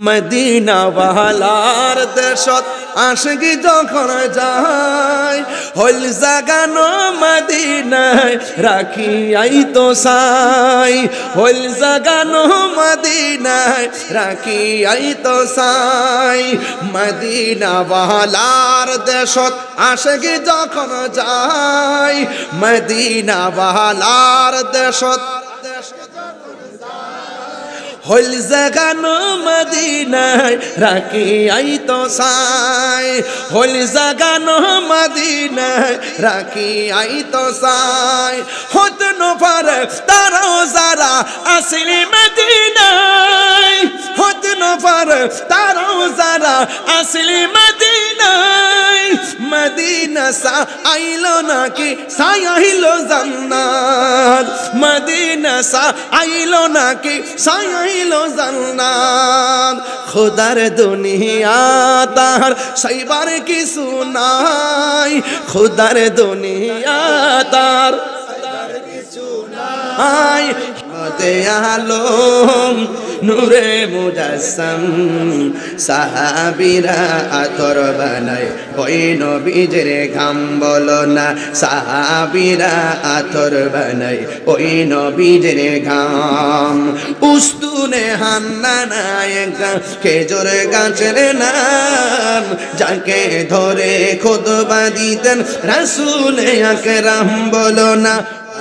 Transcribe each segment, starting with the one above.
Medina বাহালার দেশত আশগি যখন যায়, হইল জাগানো মদিনায় রাখি আই তো সাই হইল জাগানো মদিনায় রাখি আই তো সাই মদিনা বাহালার দেশত আশগি যখন যায় মদিনা বাহালার দেশত হইল জাগানো মদিনায়, রাখি আই তো সাই। হইল জাগানো মদিনায়, রাখি আই তো সাই। হত নফর তারাও যারা আসলি মদিনায়। হত নফর তারাও যারা আসলি মদিনায়। মদিনা সা নাকি? সাই আইলো জান্নাত। মদিনা সা নাকি? সাই আইলো জান্নাত। খোদার দুনিয়া তার সাইবার কিছু নাই। খোদার দুনিয়া তার আই মতে আলম, নূরে মুজাসম। সাহাবিরা আতর বানায়, ওই নবীজের ঘাম বলো না। সাহাবিরা আতর বানায়, ওই নবীজের ঘাম। উস্তুনে হান্না নায়ক, খেজুর গাছের নাম। যাকে ধরে খোদবা দিতেন রাসুল আকরাম বলো না।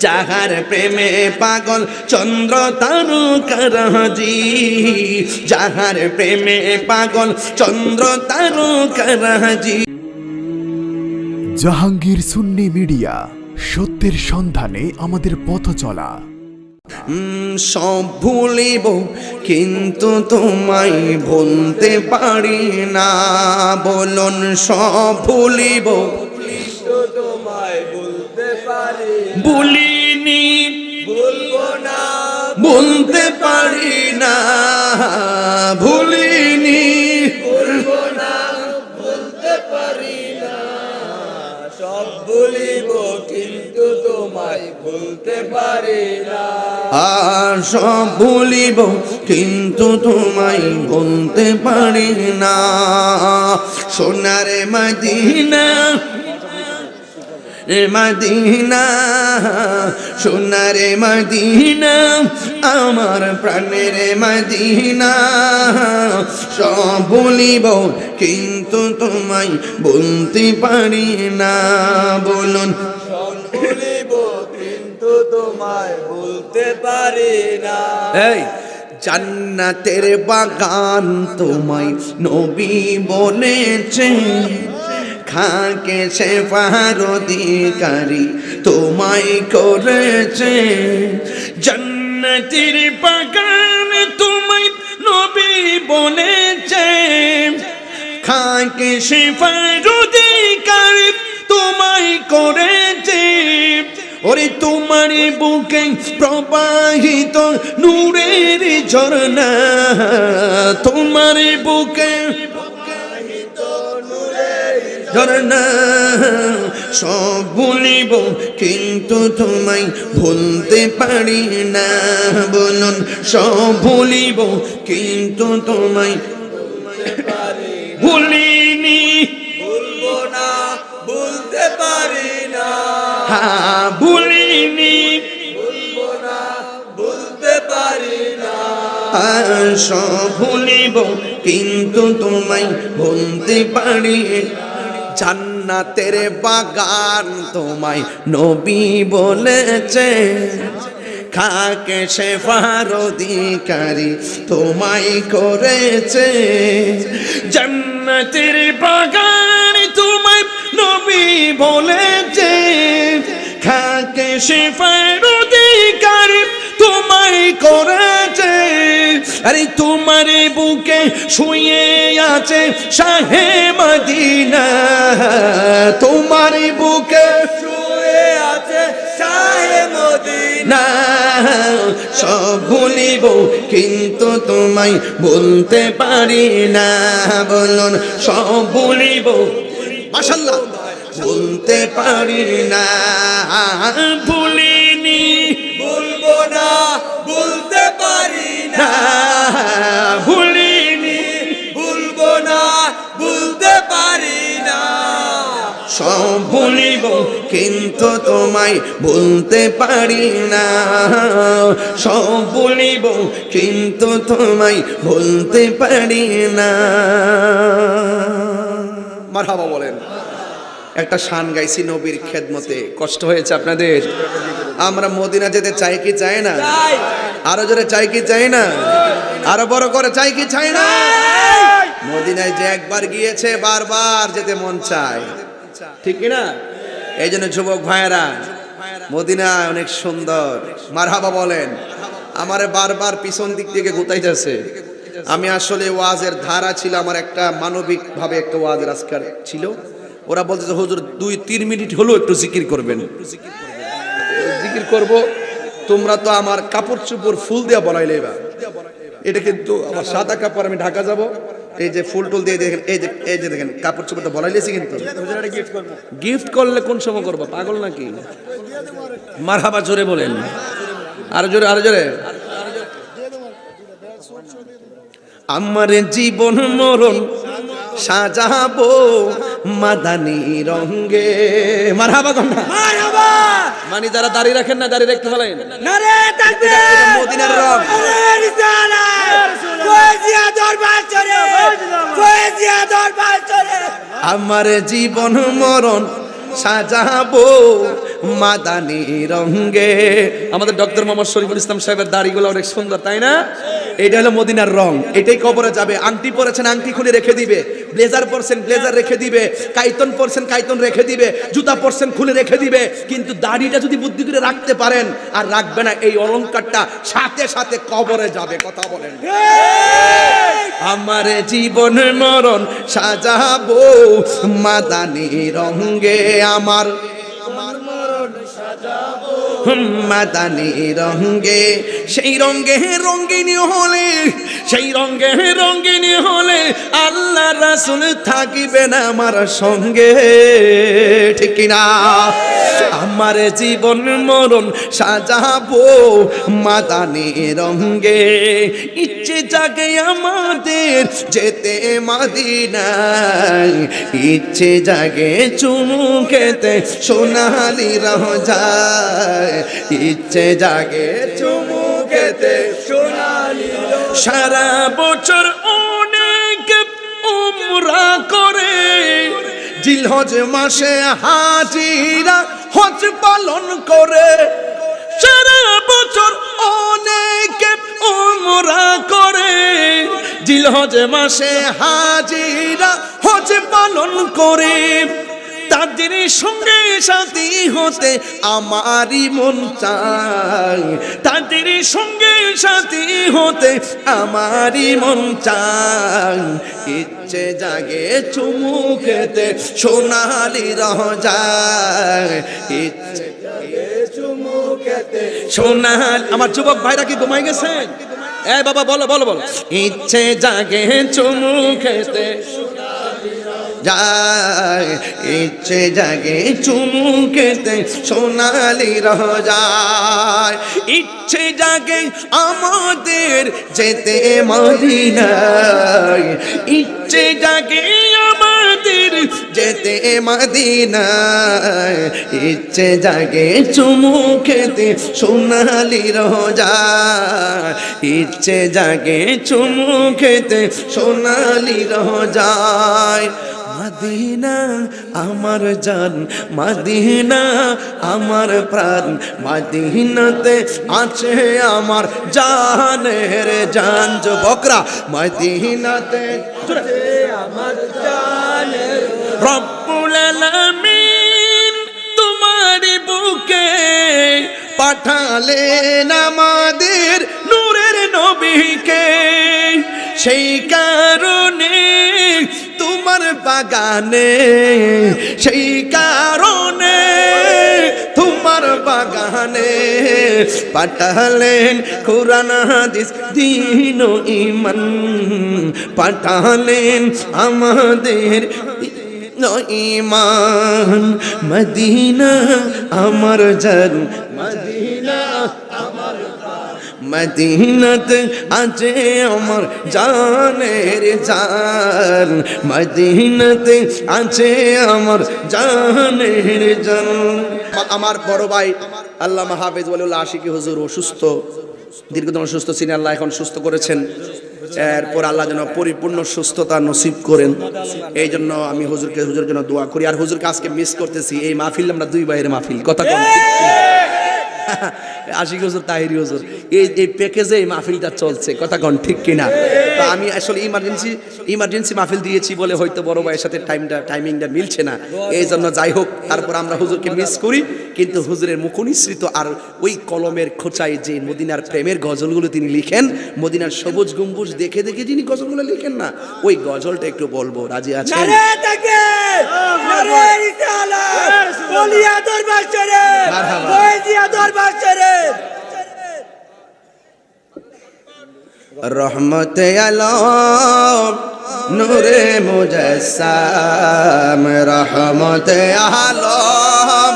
যাহার প্রেমে পাগল চন্দ্র তারকারাজি। যাহার প্রেমে পাগল চন্দ্র তারকারাজি। জাহাঙ্গীর সুন্নি মিডিয়া সত্যের সন্ধানে আমাদের পথ চলা। উম, সব ভুলিব কিন্তু তোমায় ভুলতে পারি না। বলুন সব ভুলিব ভুলিনি। বলব না। বলতে পারি না। ভুলিনি। বলব না। বলতে পারি না। সব বলিব কিন্তু তোমায় ভুলতে পারি না। আর সব ভুলিব কিন্তু তোমায় বলতে পারি না। সোনারে মদিনা রে মদিনা সোনারে মদিনা আমার প্রাণের মদিনা। সব ভুলিব কিন্তু তোমায় বলতে পারি না বলুন। বলিব কিন্তু তোমায় ভুলতে পারি না। এই জান্নাতের বাগান তোমায় নবী বলেছে। খাকে সে পারদিকারী তোমায় করেছে জান্নাতের বাগান, তোমায় নবী বলেছে খাকে সে পারদিকারী তোমায় করেছে। ওরে তোমার বুকে প্রবাহিত নূরের ঝরনা তোমার বুকে ঝরনা সব ভুলিব কিন্তু তোমায় ভুলতে পারি না। বলুন সব ভুলিব কিন্তু তোমায় ভুলিনি। বলব না বলতে পারি না। হ্যাঁ ভুলিনি। বলব না বলতে পারি না। সব ভুলিব কিন্তু তোমায় ভুলতে পারি জান্নাতের বাগান তোমায় নবী বলেছে। খাকে সে ফারদিকারী তোমায় করেছে। জান্নাতের বাগান তোমায় নবী বলেছে। খাকে সে ফারদিকারী তোমায় করেছে। আরে তোমার বুকে শুয়ে আছে শাহে মদিনা। তোমার বুকে শুয়ে আছে শাহে মদিনা। সব ভুলিব কিন্তু তোমায় বলতে পারি না। বলুন সব ভুলিব মাশাল্লাহ বলতে পারি না। ভুলিনি ভুলিনি ভুলবো না ভুলতে পারি না। সব ভুলিব কিন্তু তোমায় বলতে পারি না। সব ভুলিব কিন্তু তোমায় বলতে পারি না। মারহাবা বলেন। একটা শান গাইছি নবীর খেদমতে। কষ্ট হয়েছে আপনাদের? আমরা মদিনা যেতে চাই কি চাই না? আরও জোরে চাই কি চাই না? আরও বড় করে চাই কি চাই না? মদিনায় যে একবার গিয়েছে, বারবার যেতে মন চায়। ঠিক কি না এই জন্য যুবক ভাইয়েরা, মদিনা অনেক সুন্দর। মারহাবা বলেন, আমারে বারবার পিছন দিক থেকে গুতাইতেছে। আমি আসলে ওয়াজের ধারা ছিল, আমার একটা মানবিক ভাবে একটা ওয়াজের আজকার ছিল। ওরা বলতে হুজুর, দুই, তিন মিনিট হলো একটু জিকির করবেন। জিকির করব, তোমরা তো আমার কাপড় চুপড় ফুল দেওয়া বলাইলে এবার। এটা কিন্তু আমার সাদা কাপড়, আমি ঢাকা যাব। এই যে ফুল টুল দিয়ে দেখেন, এই যে এই যে দেখেন, কাপড় চোপড় তো বলাইলেছি কিন্তু। গিফট করলে কোন সময় করব, পাগল নাকি? মার হাবা জোরে বলেন। আরও জোরে আরও জোরে। আমার জীবন মরণ সাজাবো মাদানি রঙ্গে। মার হাবা কন্যা। মারহাবা। মানে যারা দাঁড়িয়ে রাখেন না দাঁড়িয়ে রাখতে বলেন নারে তাকবীর মদিনার রং। আরে রিসালাত কোয়েজিয়া দরবার চলে কোয়েজিয়া দরবার চলে আমার। জীবন মরণ সাজাবো মাদানি রঙ্গে। আমাদের ডক্টর মোহাম্মদ শরীফুল ইসলাম সাহেবের দাড়িগুলো অনেক সুন্দর তাই না? এটা হলো মদিনার রং। এটাই কবরে যাবে। আংটি পরেছেন আংটি খুলে রেখে দিবে। ব্লেজার পরছেন, ব্লেজার রেখে দিবে। কাইতন পরছেন, কাইতন রেখে দিবে। জুতা পরছেন, খুলে রেখে দিবে। কিন্তু দাড়িটা যদি বুদ্ধি করে রাখতে পারেন, আর রাখবে না, এই অলংকারটা সাথে সাথে কবরে যাবে, কথা বলেন। আমার জীবন মরণ সাজাবো মাদানি রঙ্গে আমার। মাদানি রঙ্গে, সেই রঙ্গে রঙ্গিনী হলে, সেই রঙ্গে রঙ্গিনী হলে আল্লাহ রাসুল থাকিবে না আমার সঙ্গে, ঠিক না আমার জীবন মরণ সাজাবো মাদানি রঙ্গে ইচ্ছে জাগে আমাদের যেতে মাদিনায়। ইচ্ছে জাগে চুমুকেতে সোনালি রহ যায় ইচ্ছে জাগে চুমুকেতে সোনালি সারা বছর অনেক উমরা করে। জিলহজ মাসে হাজিরা হজ পালন করে। সারা বছর অনেকে উমরা করে। জিলহজ মাসে হাজিরা হজ পালন করে। তাদের সঙ্গে সাথী হতে আমারই মন চায়। তাদের সঙ্গে সাথী হতে আমারই মন চায়। ইচ্ছে জাগে চুমু খেতে সোনালি রহ যায়। ইচ্ছে সোনাল আমার যুবক ভাইরা কি ঘুমাই গেছে? এ বাবা বলো বলো বলো। ইচ্ছে জাগে চুমু খেতে যায়। ইচ্ছে জাগে চুমু খেতে সোনালি রহ যায় ইচ্ছে জাগে আমাদের যেতে মদিনায়। ইচ্ছে জাগে আমাদের যেতে মদিনায়। ইচ্ছে জাগে চুমু খেতে সোনালি যায় ইচ্ছে জাগে চুমু খেতে সোনালি রহ যায় মাদিনা, আমার জান। মাদিনা, আমার প্রাণ। মাদিনাতে আছে আমার জানের জান। যুবকরা, মাদিনাতে আমার জানের রব্বুল আলামিন তোমার বুকে পাঠালেন আমাদের নূরের নবীকে। সেই কারণে তোমার বাগানে, সেই কারণে তোমার বাগানে পাঠালেন কোরআন, হাদিস, দিন ইমান পাঠালেন আমাদের ইমান মদিনা আমার জান মদিনা মদিনাতে আছে আমার জানের জান। মদিনাতে আছে আমার জানের জান। আমার বড় ভাই আল্লাহ হাফেজ ওয়ালিউল্লাহ আশিকি হুজুর অসুস্থ দীর্ঘদিন অসুস্থ ছিলেন আল্লাহ এখন সুস্থ করেছেন, এরপর আল্লাহ যেন পরিপূর্ণ সুস্থতা নসিব করেন। এই জন্য আমি হুজুরকে হুজুর জন্য দোয়া করি। আর হুজুরকে আজকে মিস করতেছি, এই মাহফিল আমরা দুই ভাইয়ের মাহফিল, কথা কম আশিক হজুর তাহিরি হজুর। এই এই প্যাকেজে এই মাহফিলটা চলছে। কথা কন ঠিক কিনা? তো আমি আসলে ইমার্জেন্সি ইমার্জেন্সি মাহফিল দিয়েছি বলে হয়তো বড় ভাইয়ের সাথে টাইমটা টাইমিংটা মিলছে না। এই জন্য যাই হোক তারপর আমরা হুজুরকে মিস করি কিন্তু হুজুরের মুখনিসৃত আর ওই কলমের খোঁচায় যে মদিনার প্রেমের গজলগুলো তিনি লিখেন মদিনার সবুজ গম্বুজ দেখে দেখে যিনি গজলগুলো লিখেন না ওই গজলটা একটু বলব রাজি আছেন? রিসালাত বলিয়া দরবার রহমতে আলম, নূরে মুজসাম রহমতে আলম,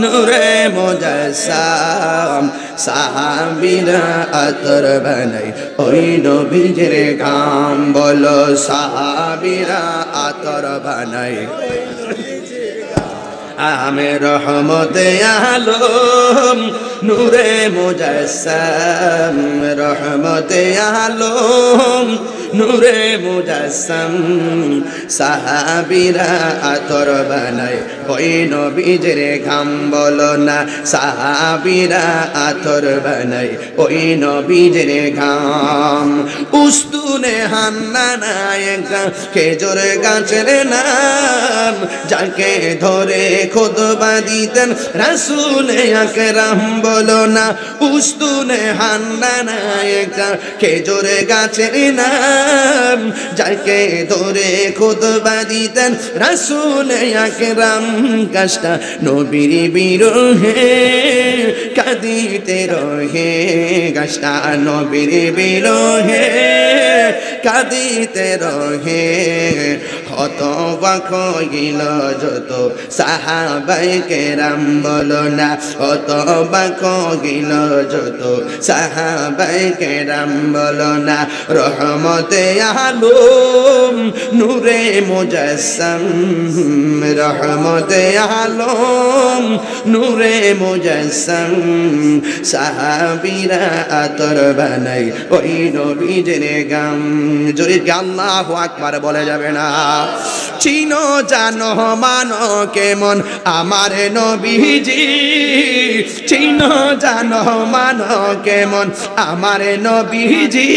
নূরে মুজসাম সাহাবিরা আতর বানাই, ওই নবীজের গাম বলো, সাহাবিরা আতর বানাই। আমি রহমতে আলম, নূরে মুজাসম। রহমতে আলম, নূরে মুজাসম। সাহাবিরা আতর বানাই ওই নবীজের ঘাম বলো না। সাহাবিরা আতর বানাই ওই নবীজের ঘাম। উস্তুনে হান্না নায়ক, খেজুর গাছের নাম যাকে ধরে খোদবা দিতেন রাসুলে আকরাম বলো না, উস্তুনে হান্না নায়ক খেজুর গাছের নাম? যাকে ধরে খোদবা দিতেন রাসুলে আকরাম গাছটা নবীর বিরোহে, কাঁদিতে রহে গাছটা নবীর বিরোহে, কাঁদিতে রহে। বাক গিল যত সাহাবাই কেরাম বলো না। বাক গিল যত সাহাবাই কেরাম বলো না। রহমতে আলম, নূরে মুজাসম। রহমতে আলম, নূরে মুজাসম। সাহাবিরা আতর বানাই, ওই নবীজের গাম। জোরে আল্লাহ আকবার বলে যাবে না? চিনো জানো মানো কেমন আমার নবীজি। চিনো জানো মানো কেমন আমার নবীজি।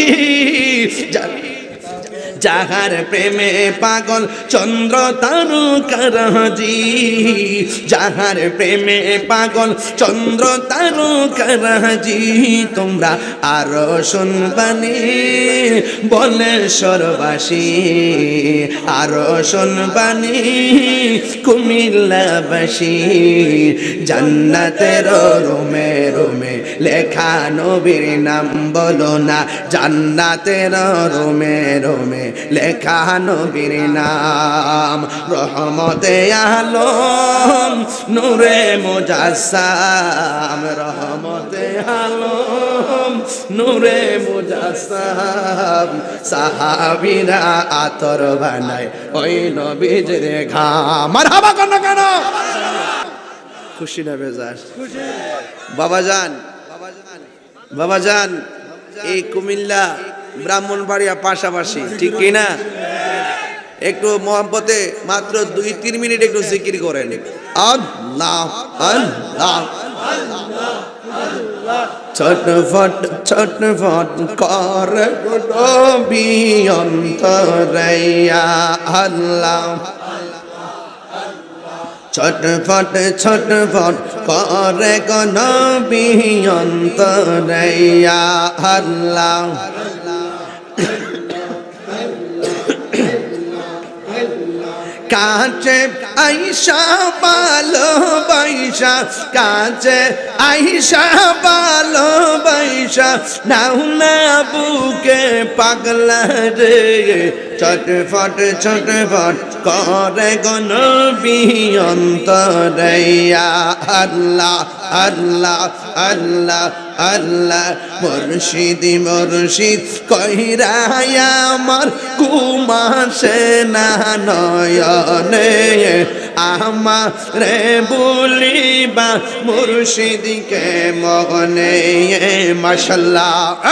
যা- যাহার প্রেমে পাগল চন্দ্র তারকারাজি। যাহার প্রেমে পাগল চন্দ্র তারকারাজি। তোমরা আরও শুনবানি বলে সরবাসী আরও শুনবানি কুমিল্লাবাসী। জান্নাতের রোমে রোমে লেখা নবীর নাম বলো না। জান্নাতের রোমে রোমে লেখা নবীর নাম, রহমতে আলম, নূরে মুজাসাম রহমতে আলম, নূরে মুজাসাম সাহাবিরা আতর বানায় ওই নবীজের ঘাম। আর হাবা কেন কেন? খুশি না বেজার? বাবা যান বাবা যান, এই কুমিল্লা ব্রাহ্মণবাড়িয়া পাশাপাশি, ঠিক কি না একটু মোহাম্মতে মাত্র দুই, তিন মিনিট একটু জিকির করেন আল্লাহ আল্লাহ ছটফট ছটফট কর নবী অন্তরাইয়া। আল্লাহ ছটফট ছটফট করে নবী অন্তরাইয়া। আল্লাহ কাছে আইসা পালো বৈশা কাছে আইসা পালো বৈশা নাও না বুকে পাগলা রে। চটফট চটফট করে গণ অন্তরয়া আল্লাহ। আল্লাহ আল্লাহ আল্লাহ, মুর্শিদি, মুর্শিদ কহিরায় আমার কুমাসে না নয়নে আমার রে বলিবা মুর্শিদিকে মনে মাসাল্লাহ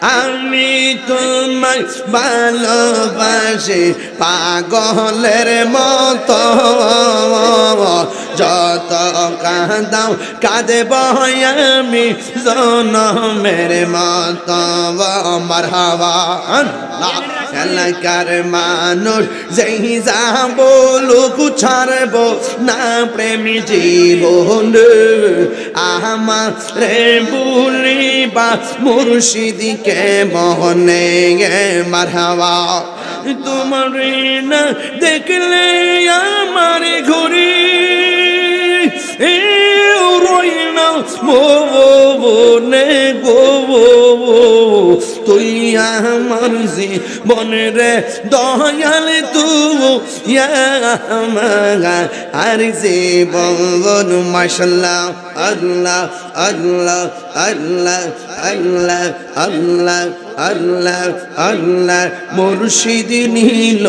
আমি তোমায় ভালোবাসি, পাগলের মতো। যত কাঁদাও কাঁদে আমি জনমের মতো। মারহাবা আল্লাহ, এলাকার মানুষ যেই যা বলুক ছাড়ব না, প্রেমী জীবন। আমার বলিবা মুর্শিদিকে মোহনে মারহাবা। তোমার না দেখলে আমার ঘুরি, এ রইনা মো বনে গো তুই আমার জীবনে রে দয়াল তু আর বন মাসাল্লাহ আল্লাহ আল্লাহ আল্লাহ আল্লাহ আল্লাহ। আল্লাহ আল্লাহ মুর্শিদ নিল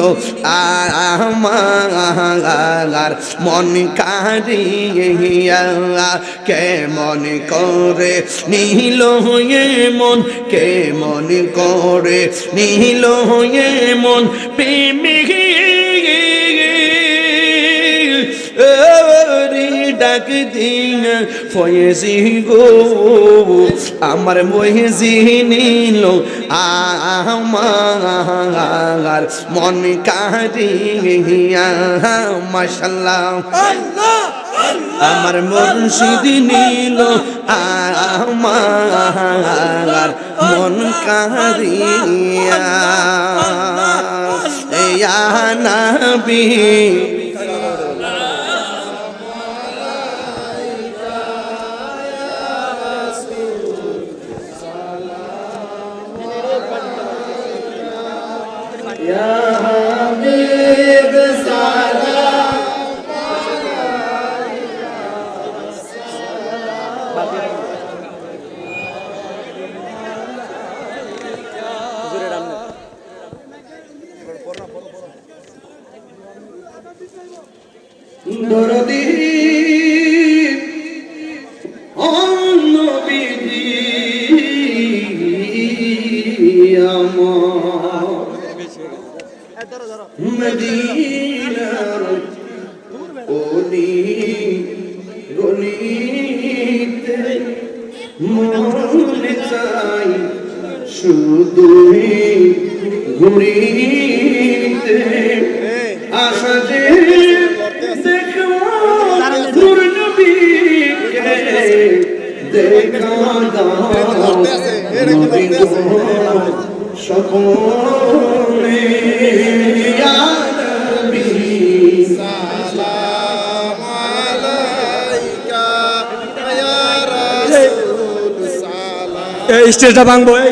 আমার মন কারিয়া কে মন করে নিল হয়ে মন, কে মন করে নিল হয়ে মন প্রেমী রে ডাক দিন ফয়েজি গো, আমার মহেজি আমার মন কারিয়া মাশাল্লাহ। আমার মুর্শিদ নিল আমার মন কারিয়া ইয়া নবী দরদি এই স্টেজটা ভাঙবো এই।